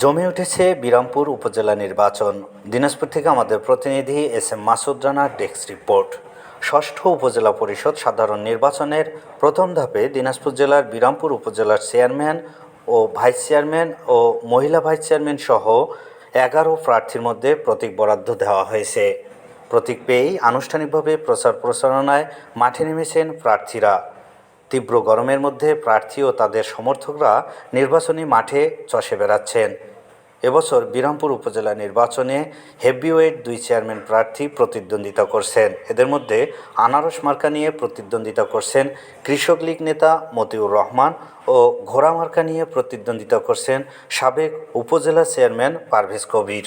জমে উঠেছে বিরামপুর উপজেলা নির্বাচন। দিনাজপুর থেকে আমাদের প্রতিনিধি এস এম মাসুদ রানার ডেস্ক রিপোর্ট। ষষ্ঠ উপজেলা পরিষদ সাধারণ নির্বাচনের প্রথম ধাপে দিনাজপুর জেলার বিরামপুর উপজেলার চেয়ারম্যান ও ভাইস চেয়ারম্যান ও মহিলা ভাইস চেয়ারম্যান সহ এগারো প্রার্থীর মধ্যে প্রতীক বরাদ্দ দেওয়া হয়েছে। প্রতীক পেয়েই আনুষ্ঠানিকভাবে প্রচার প্রচারণায় মাঠে নেমেছেন প্রার্থীরা। তীব্র গরমের মধ্যে প্রার্থী ও তাদের সমর্থকরা নির্বাচনী মাঠে চষে বেড়াচ্ছেন। এবছর বিরামপুর উপজেলা নির্বাচনে হেভিওয়েট দুই চেয়ারম্যান প্রার্থী প্রতিদ্বন্দ্বিতা করছেন। এদের মধ্যে আনারস মার্কা নিয়ে প্রতিদ্বন্দ্বিতা করছেন কৃষক লীগ নেতা মতিউর রহমান ও ঘোড়া মার্কা নিয়ে প্রতিদ্বন্দ্বিতা করছেন সাবেক উপজেলা চেয়ারম্যান পারভেজ কবির।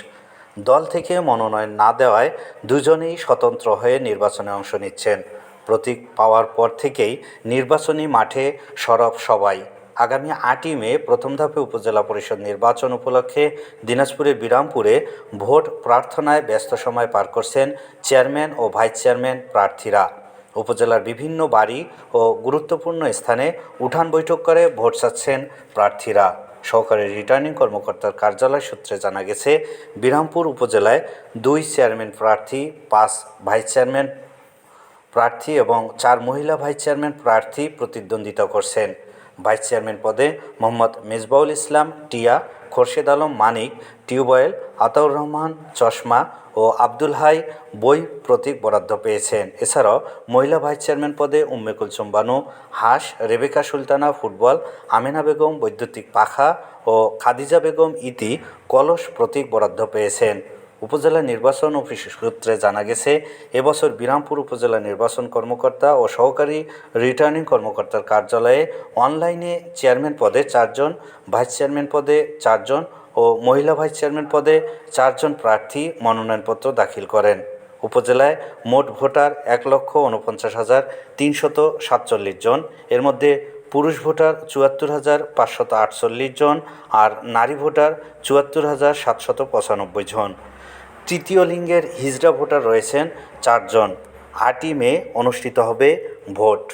দল থেকে মনোনয়ন না দেওয়ায় দুজনেই স্বতন্ত্র হয়ে নির্বাচনে অংশ নিচ্ছেন। প্রতীক পাওয়ার পর থেকেই নির্বাচনী মাঠে সরব সবাই। আগামী আটই মে প্রথম ধাপে উপজেলা পরিষদ নির্বাচন উপলক্ষে দিনাজপুরের বিরামপুরে ভোট প্রার্থনায় ব্যস্ত সময় পার করছেন চেয়ারম্যান ও ভাইস চেয়ারম্যান প্রার্থীরা। উপজেলার বিভিন্ন বাড়ি ও গুরুত্বপূর্ণ স্থানে উঠান বৈঠক করে ভোট চাচ্ছেন প্রার্থীরা। সহকারী রিটার্নিং কর্মকর্তার কার্যালয় সূত্রে জানা গেছে, বিরামপুর উপজেলায় দুই চেয়ারম্যান প্রার্থী, পাঁচ ভাইস চেয়ারম্যান প্রার্থী এবং চার মহিলা ভাইস চেয়ারম্যান প্রার্থী প্রতিদ্বন্দ্বিতা করছেন। ভাইস চেয়ারম্যান পদে মোহাম্মদ মেজবাউল ইসলাম, টিয়া, খোরশেদ আলম, মানিক, টিউবওয়েল, আতাউর রহমান, চশমা ও আব্দুল হাই বই প্রতীক বরাদ্দ পেয়েছেন। এছাড়াও মহিলা ভাইস চেয়ারম্যান পদে উম্মে কুলসুম বানু, হাঁস, রেবেকা সুলতানা ফুটবল, আমিনা বেগম বৈদ্যুতিক পাখা ও খাদিজা বেগম ইতি কলস প্রতীক বরাদ্দ পেয়েছেন। উপজেলা নির্বাচন অফিস সূত্রে জানা গেছে, এবছর বিরামপুর উপজেলা নির্বাচন কর্মকর্তা ও সহকারী রিটার্নিং কর্মকর্তার কার্যালয়ে অনলাইনে চেয়ারম্যান পদে চারজন, ভাইস চেয়ারম্যান পদে চারজন ও মহিলা ভাইস চেয়ারম্যান পদে চারজন প্রার্থী মনোনয়নপত্র দাখিল করেন। উপজেলায় মোট ভোটার এক লক্ষ উনপঞ্চাশ হাজার তিনশত সাতচল্লিশ জন। এর মধ্যে পুরুষ ভোটার চুয়াত্তর হাজার পাঁচশত আটচল্লিশ জন আর নারী ভোটার চুয়াত্তর হাজার সাতশত পঁচানব্বই জন। তৃতীয় লিঙ্গের হিজড়া ভোটার রয়েছেন চারজন। আটই মে অনুষ্ঠিত হবে ভোট।